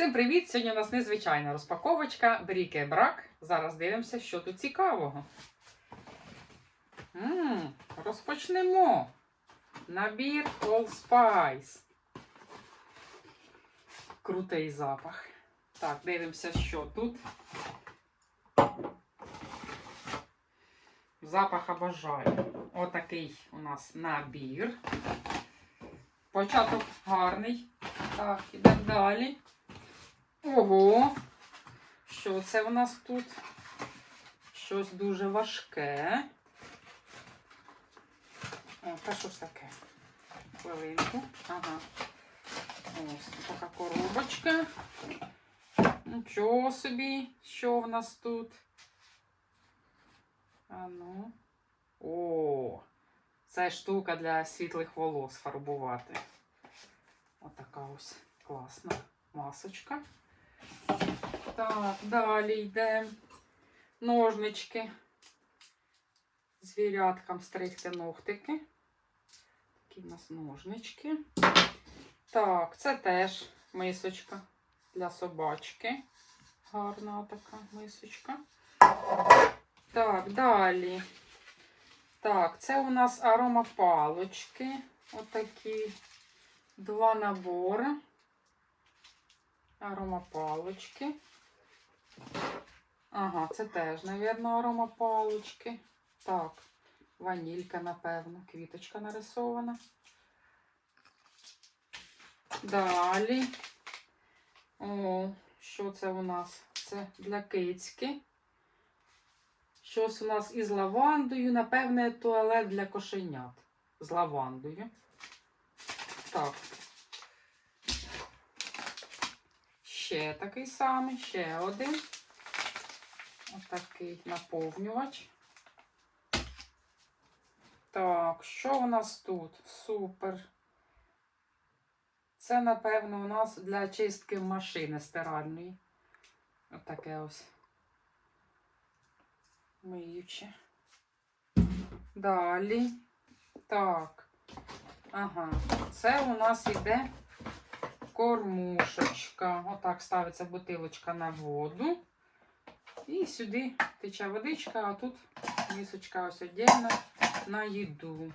Всім привіт! Сьогодні у нас незвичайна розпаковочка Бріке Брак. Зараз дивимося, що тут цікавого. м розпочнемо. Набір All Spice. Крутий запах. Так, дивимося, що тут. Запах обожаю. Отакий у нас набір. Початок гарний. Так, ідемо далі. Ого! Що це в нас тут? Щось дуже важке. О, та що ж таке? Хвилинку. Ага. Ось така коробочка. Нічого собі, що в нас тут? А ну. О! Це штука для світлих волос фарбувати. Отака ось класна масочка. Так, далі йде ножнички. Звіряткам стригти ногтики. Такі в нас ножнички. Так, це теж мисочка для собачки. Гарна така мисочка. Так, далі. Так, це у нас аромапалочки. Отакі два набори. Аромапалочки. Ага, це теж, мабуть, аромапалочки. Так, ванілька, напевно, квіточка нарисована. Далі. О, що це у нас? Це для кицьки. Щось у нас із лавандою, напевне, туалет для кошенят. З лавандою. Так. Ще такий самий, ще один. Отакий наповнювач. Так, що у нас тут? Супер. Це, напевно, у нас для чистки машини стиральної. Отаке ось. Миюче. Далі. Так. Ага. Це у нас іде кормушечка. Отак ставиться бутилочка на воду. І сюди тече водичка, а тут мисочка ось отдельно на їду.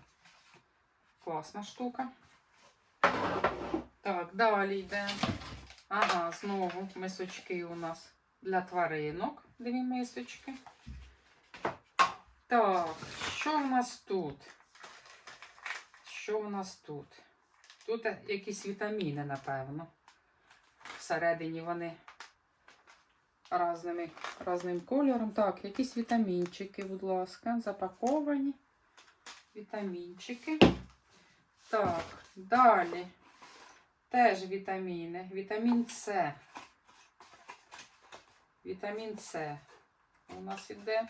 Класна штука. Так, далі йде. Ага, знову мисочки у нас для тваринок. Дві мисочки. Так, що в нас тут? Що в нас тут? Тут якісь вітаміни, напевно. Всередині вони разними, разним кольором. Так, якісь вітамінчики, будь ласка, запаковані. Вітамінчики. Так, далі. Теж вітаміни. Вітамін С. Вітамін С. У нас іде.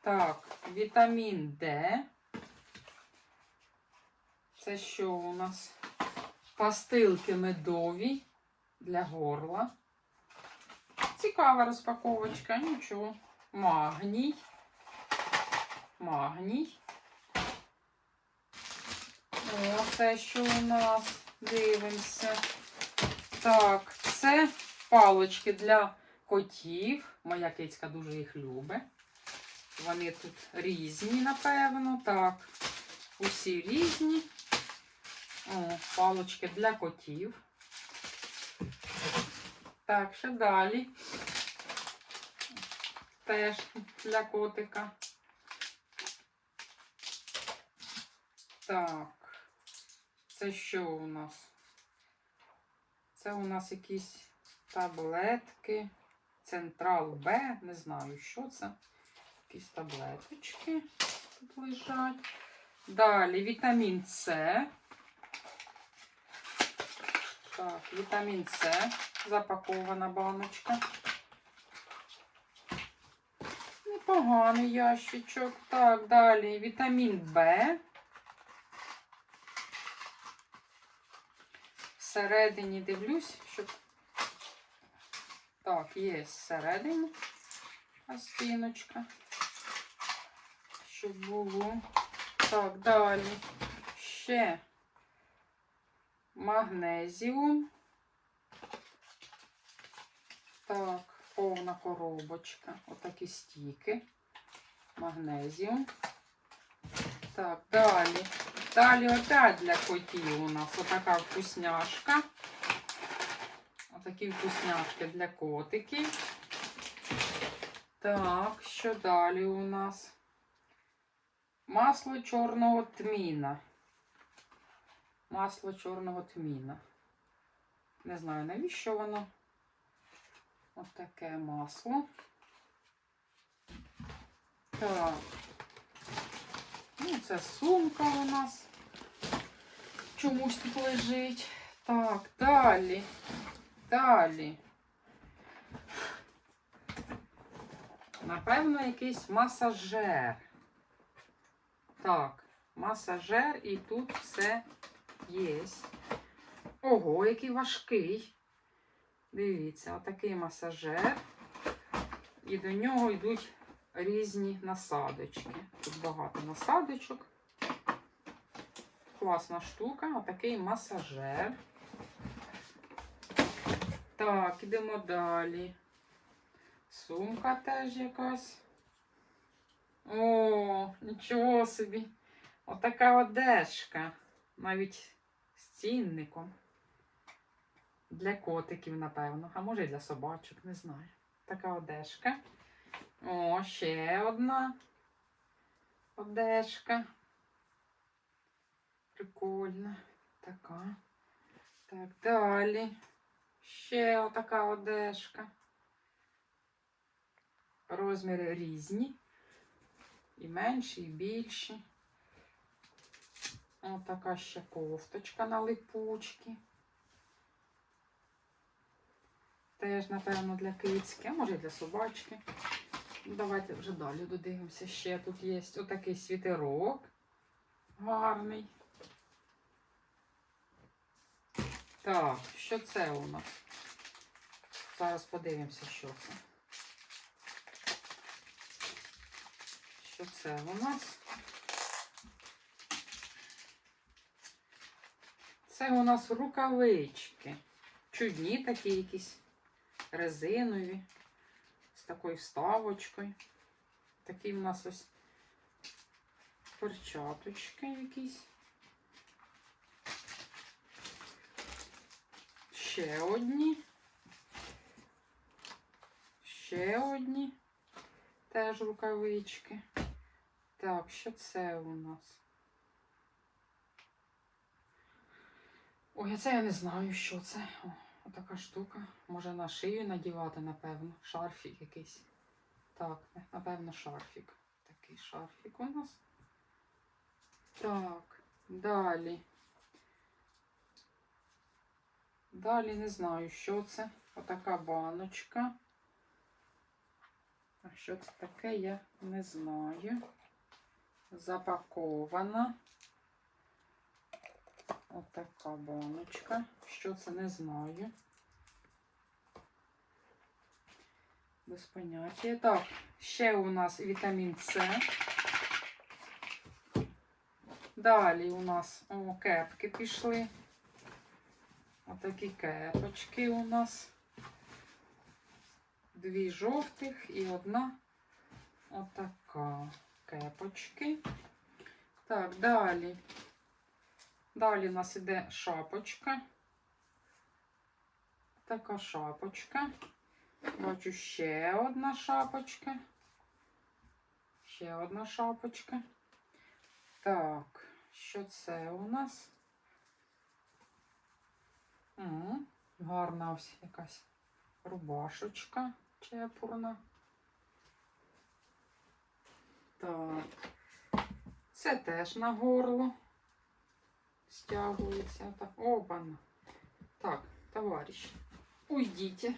Так, вітамін Д. Це що у нас? Пастилки медові для горла. Цікава розпаковочка, нічого. Магній. Магній. О, це що у нас? Дивимося. Так, це палочки для котів. Моя кицька дуже їх любить. Вони тут різні, напевно. Так, усі різні. О, палочки для котів. Так, ще далі. Теж для котика. Так, це що у нас? Це у нас якісь таблетки. Централ Б, не знаю, що це. Якісь таблеточки тут лежать. Далі вітамін С. Так, вітамін С. Запакована баночка. Непоганий ящичок. Так, далі вітамін Б. Всередині дивлюсь, щоб. Так, є всередині стіночка. Щоб було. Так, далі. Ще магнезіум. Так, повна коробочка. Отакі стіки. Магнезіум. Так, далі. Далі опять для котів у нас отака вкусняшка. Отакі вкусняшки для котиків. Так, що далі у нас? Масло чорного тміна. Масло чорного тміна. Не знаю, навіщо воно. Отаке масло. Так. Ну, це сумка у нас. Чомусь тут лежить. Так, далі. Далі. Напевно, якийсь масажер. Так, масажер і тут все є. Ого, який важкий. Дивіться, отакий масажер. І до нього йдуть різні насадочки. Тут багато насадочок. Класна штука, отакий масажер. Так, ідемо далі. Сумка теж якась. О, нічого собі. Отака одежка. Навіть з цінником. Для котиків, напевно. А може і для собачок, не знаю. Така одежка. О, ще одна одежка. Прикольна. Така. Так, далі. Ще отака одежка. Розміри різні. І менші, і більші. Отака ще кофточка на липучки. Теж, напевно, для кицьки, а може і для собачки. Ну, Давайте вже далі додивимося. Ще тут є отакий світерок гарний. Так, що це у нас? Зараз подивимося, що це. Що це у нас? Це у нас рукавички. Чудні такі якісь резинові, з такою вставочкою. Такі в нас ось перчаточки якісь. Ще одні. Ще одні. Теж рукавички. Так, що це у нас? Ой, а це я не знаю, що це. О, отака штука. Може на шию надівати, напевно. Шарфік якийсь. Так, напевно, шарфік. Такий шарфік у нас. Так, далі. Далі не знаю, що це. Отака баночка. А що це таке, я не знаю. Запакована. Отака баночка. Що це не знаю. Без поняття. Так, ще у нас вітамін С. Далі у нас о, кепки пішли. Отакі кепочки у нас. Дві жовтих і одна отака кепочки. Так, далі. Далі у нас іде шапочка. Така шапочка. Бачу ще одна шапочка. Ще одна шапочка. Так, що це у нас? Гарна ось якась рубашечка чепурна. Так. Це теж на горло стягується. Так, опана. Так, товариш, уйдіть.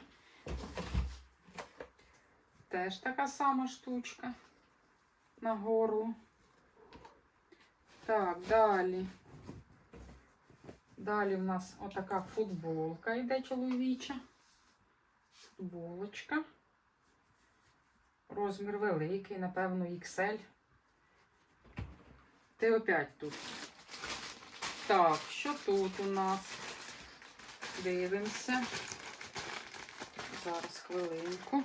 Теж така сама штучка на горло. Так, далі. Далі в нас отака футболка йде чоловіча. Футболочка. Розмір великий, напевно, XL. Ти опять тут. Так, що тут у нас? Дивимося. Зараз хвилинку.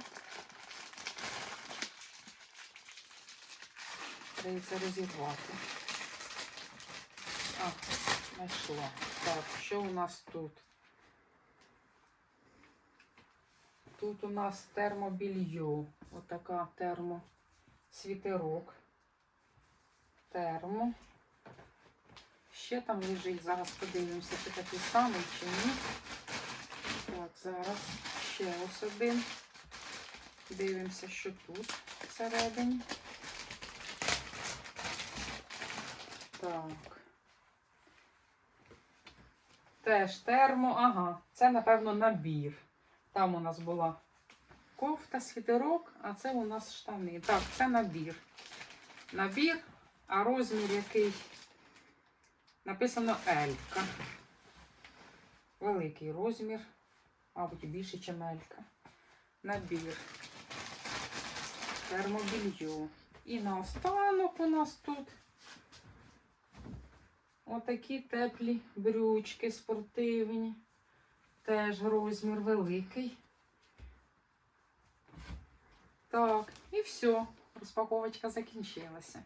Придеться розірвати. А, знайшла. Так, що у нас тут? Тут у нас термобільйо. Отака термо світерок. Термо. Ще там лежить. Зараз подивимося, чи такий самий, чи ні. Так, зараз ще ось один. Дивимося, що тут всередині. Так. Теж термо, ага, це, напевно, набір. Там у нас була кофта, світерок, а це у нас штани. Так, це набір. Набір, а розмір який написано Елька. Великий розмір, мабуть, більше, ніж Елька. Набір. Термобільйо. І наостанок у нас тут отакі теплі брючки спортивні. Теж розмір великий. Так, і все. Розпаковочка закінчилася.